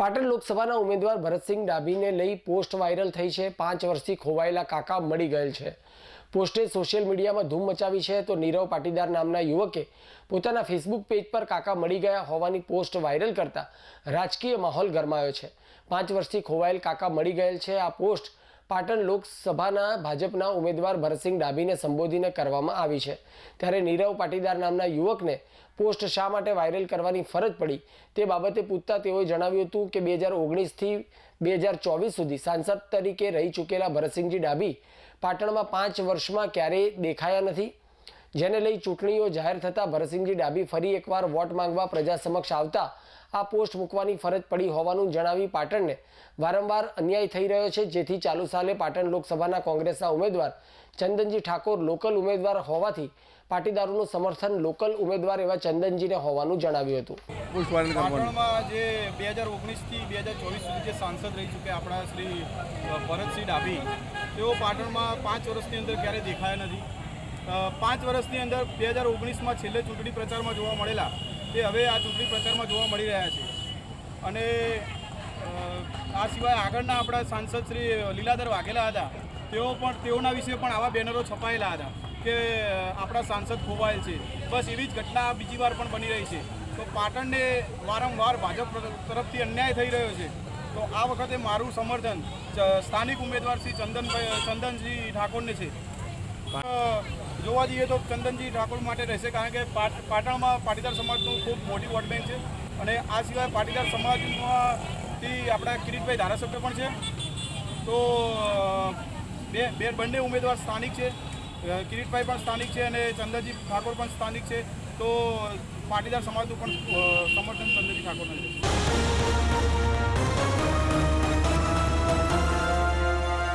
પાટણ લોકસભાના ઉમેદવાર ભરતસિંહ ડાભીને લઈ પોસ્ટ વાયરલ થઈ છે. પાંચ વર્ષથી ખોવાયેલા કાકા મળી ગયેલ છે. પોસ્ટે સોશિયલ મીડિયામાં ધૂમ મચાવી છે તો નીરવ પાટીદાર નામના યુવકે પોતાના ફેસબુક પેજ પર કાકા મળી ગયા હોવાની પોસ્ટ વાયરલ કરતા રાજકીય માહોલ ગરમાયો છે. પાંચ વર્ષથી ખોવાયેલ કાકા મળી ગયેલ છે. આ પોસ્ટ પાટણ લોકસભાના ભાજપના ઉમેદવાર ભરતસિંહ ડાભીને સંબોધીને કરવામાં આવી છે. ત્યારે નીરવ પાટીદાર નામના યુવકને પોસ્ટ શા માટે વાયરલ કરવાની ફરજ પડી તે બાબતે પૂછતા તેઓએ જણાવ્યું હતું કે બે હજાર ઓગણીસથી બે હજાર ચોવીસ સુધી સાંસદ તરીકે રહી ચૂકેલા ભરતસિંહજી ડાભી પાટણમાં પાંચ વર્ષમાં ક્યારેય દેખાયા નથી. જેને લઈ ચૂંટણીઓ જાહેર થતાં ભરતસિંહજી ડાભી ફરી એકવાર વોટ માંગવા પ્રજા સમક્ષ આવતા આ પોસ્ટ મૂકવાની ફરજ પડી હોવાનું જણાવી પાટણને વારંવાર અન્યાય થઈ રહ્યો છે. જેથી ચાલુ સાલે પાટણ લોકસભાના કોંગ્રેસના ઉમેદવાર ચંદનજી ઠાકોર લોકલ ઉમેદવાર હોવાથી પાટીદારોનું સમર્થન લોકલ ઉમેદવાર એવા ચંદનજીને હોવાનું જણાવ્યું હતું. પાટણમાં જે બે હજાર ઓગણીસથી બે હજાર ચોવીસ સુધી જે સાંસદ રહી ચૂક્યા આપણા શ્રી ભરતસિંહ ડાભી તેઓ પાટણમાં પાંચ વર્ષની અંદર ક્યારેય દેખાયા નથી. પાંચ વર્ષની અંદર બે હજાર ઓગણીસમાં છેલ્લે ચૂંટણી પ્રચારમાં જોવા મળેલા તે હવે આ ચૂંટણી પ્રચારમાં જોવા મળી રહ્યા છે. અને આ સિવાય આગળના આપણા સાંસદ શ્રી લીલાધર વાઘેલા હતા, તેઓ પણ, તેઓના વિશે પણ આવા બેનરો છપાયેલા હતા કે આપણા સાંસદ ખોવાયેલ છે. બસ એવી જ ઘટના બીજી વાર પણ બની રહી છે. તો પાટણને વારંવાર ભાજપ તરફથી અન્યાય થઈ રહ્યો છે. તો આ વખતે મારું સમર્થન સ્થાનિક ઉમેદવાર શ્રી ચંદનભાઈ, ચંદનજી ઠાકોરને છે. જોવા જઈએ તો ચંદનજી ઠાકોર માટે રહેશે કારણ કે પાટ- પાટણમાં પાટીદાર સમાજનું ખૂબ મોટી વોટ બેંક છે અને આ સિવાય પાટીદાર સમાજમાંથી આપણા કિરીટભાઈ ધારાસભ્ય પણ છે. તો બે બે બંને ઉમેદવાર સ્થાનિક છે. કિરીટભાઈ પણ સ્થાનિક છે અને ચંદનજી ઠાકોર પણ સ્થાનિક છે. તો પાટીદાર સમાજનું પણ સમર્થન ચંદનજી ઠાકોરને છે.